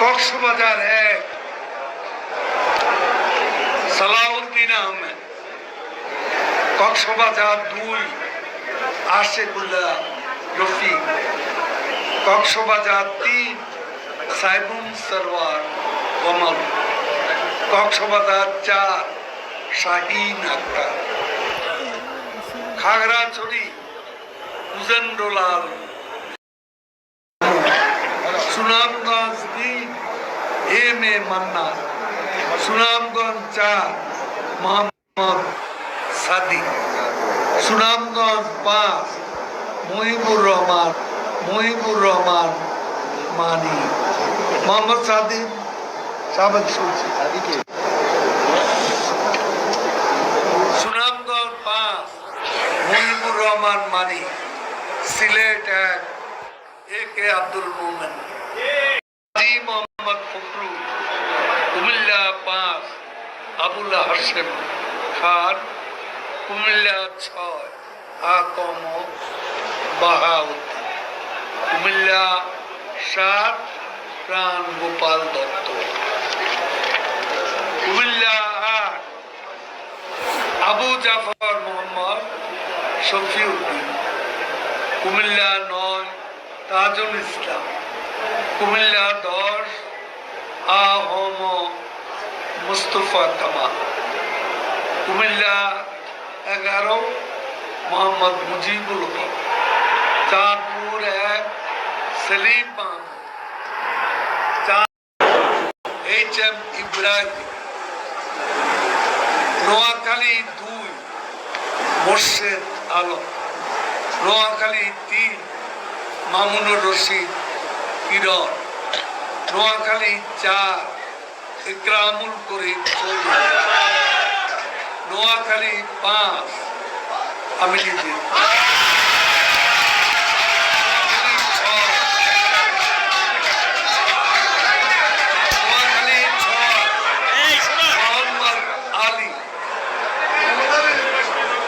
কক্সবাজার এক। সালাউদ্দিন আহমেদ। কক্সবাজার দুই। আশেকুল্লাহ রফিক। কক্সবাজার তিন। সাইবুম সরওয়ার কমল কক্সবাজার চার। শাহিন আক্তার। খাগড়াছড়ি, উজেন্দ্রলাল সুনামগঞ্জ তিন এম এ মান্না। সুনামগঞ্জ চার মোহাম্মদ সাদি সুনামগঞ্জ পাঁচ মহিবুর রহমান মহিবুর রহমান মানি। মোহাম্মদ সাদি সাবেক সুনামগঞ্জ পাঁচ মহিবুর রহমান মানি। সিলেট এক এ কে আব্দুল মোমেন। জি মোহাম্মদ ফখরু কুমিল্লা পাঁচ আবুল্লাহ হাসেম খান, কুমিল্লা ছয়, আকম, বাহাউদ্দিন। কুমিল্লা সাত প্রাণ গোপাল দত্ত। কুমিল্লা আট, আবু জাফর মোহাম্মদ শফিউদ্দিন। কুমিল্লা নয়, তাজুল ইসলাম। কুমিল্লা দশ, আহম মুস্তফা কামাল কুমিল্লা এগারো, মোহাম্মদ মুজিবুল হক। চাঁদপুর এক, সেলিম এইচ এম ইব্রাহিম। নোয়াখালী দুই, মোর্শেদ আলম। নোয়াখালী তিন, মামুনুর রশিদ কিরণ। নোয়াখালী চার ইকরামুল করিম নোয়াখালী পাঁচ। আমি নিজে।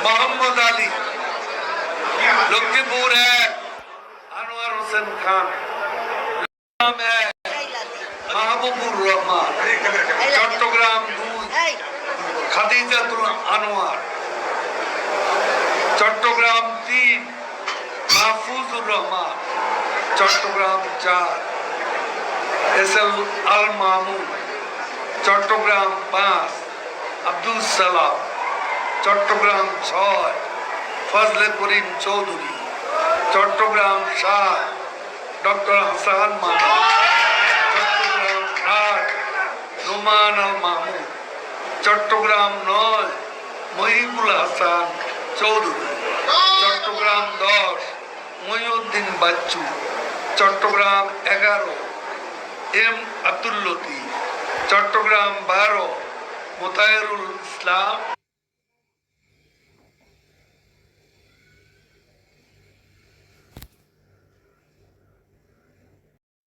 মোহাম্মদ আলী। লক্ষ্মীপুর এক। আনোয়ার হোসেন খান। মাহবুবুর রহমান। চট্টগ্রাম দুই। খাদিজাতুল আনোয়ার। চট্টগ্রাম তিন। মাহফুজুর রহমান। চট্টগ্রাম চার। S L Al Mamun. Chittagong পাঁচ। আব্দুল সালাম। চট্টগ্রাম ছয়। ফজলে করিম চৌধুরী। চট্টগ্রাম সাত। ডক্টর হাসান আট নোমান আল মাহমুদ। চট্টগ্রাম নয়, মহিবুল হাসান চৌধুরী। চট্টগ্রাম দশ, মহিউদ্দিন বাচ্চু। চট্টগ্রাম এগারো, এম আব্দুল চট্টগ্রাম বারো, মোতায়েরুল ইসলাম।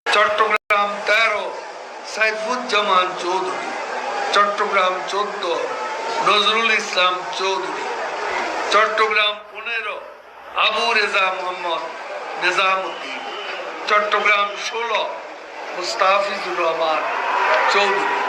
চট্টগ্রাম সাইফুজ্জামান চৌধুরী, চট্টগ্রাম চোদ্দ, নজরুল ইসলাম চৌধুরী, চট্টগ্রাম পনেরো, আবু রেজা মোহাম্মদ নিজামুদ্দিন, চট্টগ্রাম ষোলো, মুস্তাফিজুর রহমান চৌধুরী।